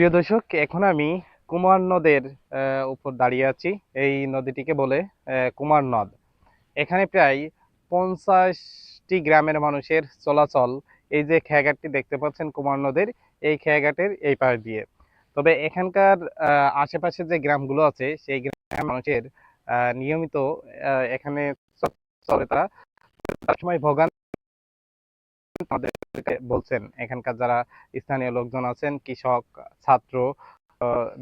প্রিয় দর্শক, এখন আমি কুমার নদের উপর দাঁড়িয়ে আছি। এই নদীটিকে বলে কুমার নদ। এখানে প্রায় পঞ্চাশটি গ্রামের মানুষের চলাচল, এই যে খেয়াঘাটটি দেখতে পাচ্ছেন কুমার নদের, এই খেয়াঘাটের এই পাশ দিয়ে। তবে এখানকার আশেপাশে যে গ্রামগুলো আছে, সেই গ্রামের মানুষের নিয়মিত এখানে চলে তার সময় ভোগান আমাদেরকে বলছেন। এখানকার যারা স্থানীয় লোকজন আছেন, কৃষক, ছাত্র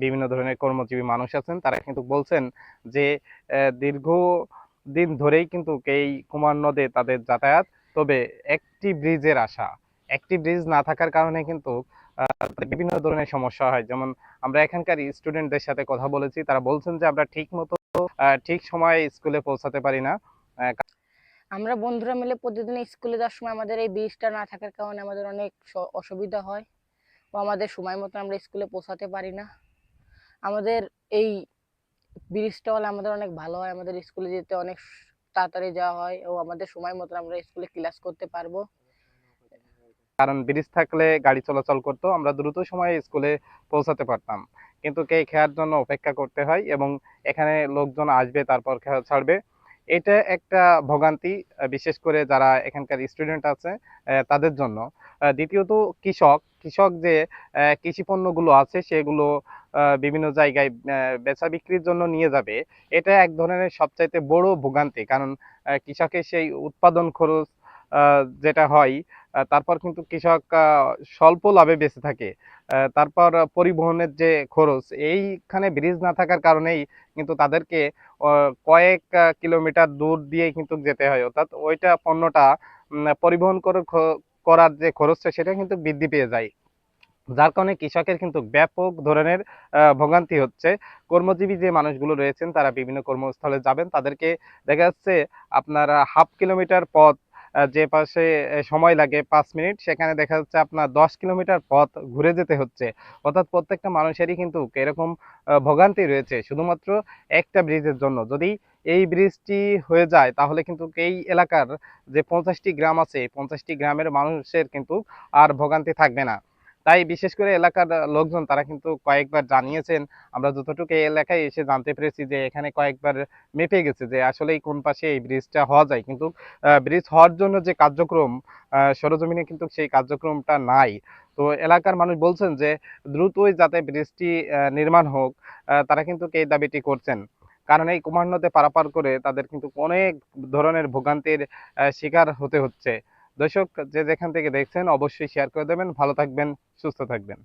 বিভিন্ন ধরনের কর্মজীবী মানুষ আছেন, তারা কিন্তু বলছেন যে দীর্ঘ দিন ধরেই কিন্তু এই কুমার নদে তাদের যাতায়াত। তবে একটি ব্রিজের আশা, একটি ব্রিজ না থাকার কারণে কিন্তু বিভিন্ন ধরনের সমস্যা হয়। যেমন আমরা এখানকার স্টুডেন্টদের সাথে কথা বলেছি, তারা বলছেন যে, আমরা ঠিক মতো ঠিক সময়ে স্কুলে পৌঁছাতে পারি না। আমরা বন্ধুরা মিলে প্রতিদিন স্কুলে যাওয়ার সময় আমাদের এই ব্রিজটা না থাকার কারণে আমাদের অনেক অসুবিধা হয় বা আমাদের সময় মতো আমরা স্কুলে পৌঁছাতে পারি না। আমাদের এই ব্রিজটা হলে আমাদের অনেক ভালো হয়, আমাদের স্কুলে যেতে অনেক তাড়াতাড়ি যাওয়া হয় ও আমাদের সময় মতো আমরা স্কুলে ক্লাস করতে পারব। কারণ ব্রিজ থাকলে গাড়ি চলাচল করতো, আমরা দ্রুত সময়ে স্কুলে পৌঁছাতে পারতাম। কিন্তু কে খেয়ার জন্য অপেক্ষা করতে হয় এবং এখানে লোকজন আসবে, তারপর খেয়া ছাড়বে। এটা একটা ভোগান্তি বিশেষ করে যারা এখানকার স্টুডেন্ট আছে তাদের জন্য। দ্বিতীয়ত কৃষক কৃষক যে কৃষি পণ্যগুলো আছে সেগুলো বিভিন্ন জায়গায় বেচা বিক্রির জন্য নিয়ে যাবে। এটা এক ধরনের সবচাইতে বড় ভোগান্তি, কারণ কৃষকের সেই উৎপাদন খরচ যেটা হয় তারপর কিন্তু কৃষক স্বল্প লাভে বেঁচে থাকে। তারপর পরিবহনের যে খরচ, এইখানে ব্রিজ না থাকার কারণেই কিন্তু তাদেরকে কয়েক কিলোমিটার দূর দিয়ে কিন্তু যেতে হয়। অর্থাৎ ওইটা পণ্যটা পরিবহন করার যে খরচটা, সেটা কিন্তু বৃদ্ধি পেয়ে যায়। যার কারণে কৃষকের কিন্তু ব্যাপক ধরনের ভোগান্তি হচ্ছে। কর্মজীবী যে মানুষগুলো রয়েছেন, তারা বিভিন্ন কর্মস্থলে যাবেন। তাদেরকে দেখা যাচ্ছে, আপনার হাফ কিলোমিটার পথ যে পাশে সময় লাগে পাঁচ মিনিট, সেখানে দেখা যাচ্ছে আপনার দশ কিলোমিটার পথ ঘুরে যেতে হচ্ছে। অর্থাৎ প্রত্যেকটা মানুষেরই কিন্তু এরকম ভোগান্তি রয়েছে। শুধুমাত্র একটা ব্রিজের জন্য। যদি এই ব্রিজটি হয়ে যায়, তাহলে কিন্তু এই এলাকার যে পঞ্চাশটি গ্রাম আছে পঞ্চাশটি গ্রামের মানুষের কিন্তু আর ভোগান্তি থাকবে না। তাই বিশেষ করে এলাকার লোকজন, তারা কিন্তু কয়েকবার জানিয়েছেন। আমরা যতটুকু এই এলাকায় এসে জানতে পেরেছি যে, এখানে কয়েকবার মেপে গেছে যে, আসলেই কোন পাশে এই ব্রিজটা হওয়া যায়। কিন্তু ব্রিজ হওয়ার জন্য যে কার্যক্রম সরজমিনে কিন্তু সেই কার্যক্রমটা নাই। তো এলাকার মানুষ বলছেন যে, দ্রুতই যাতে ব্রিজটি নির্মাণ হোক তারা কিন্তু এই দাবিটি করছেন। কারণ এই কুমার নদে পারাপার করে তাদের কিন্তু অনেক ধরনের ভোগান্তির শিকার হতে হচ্ছে। দর্শক যে যেখান থেকে দেখছেন অবশ্যই শেয়ার করে দেবেন। ভালো থাকবেন সুস্থ থাকবেন।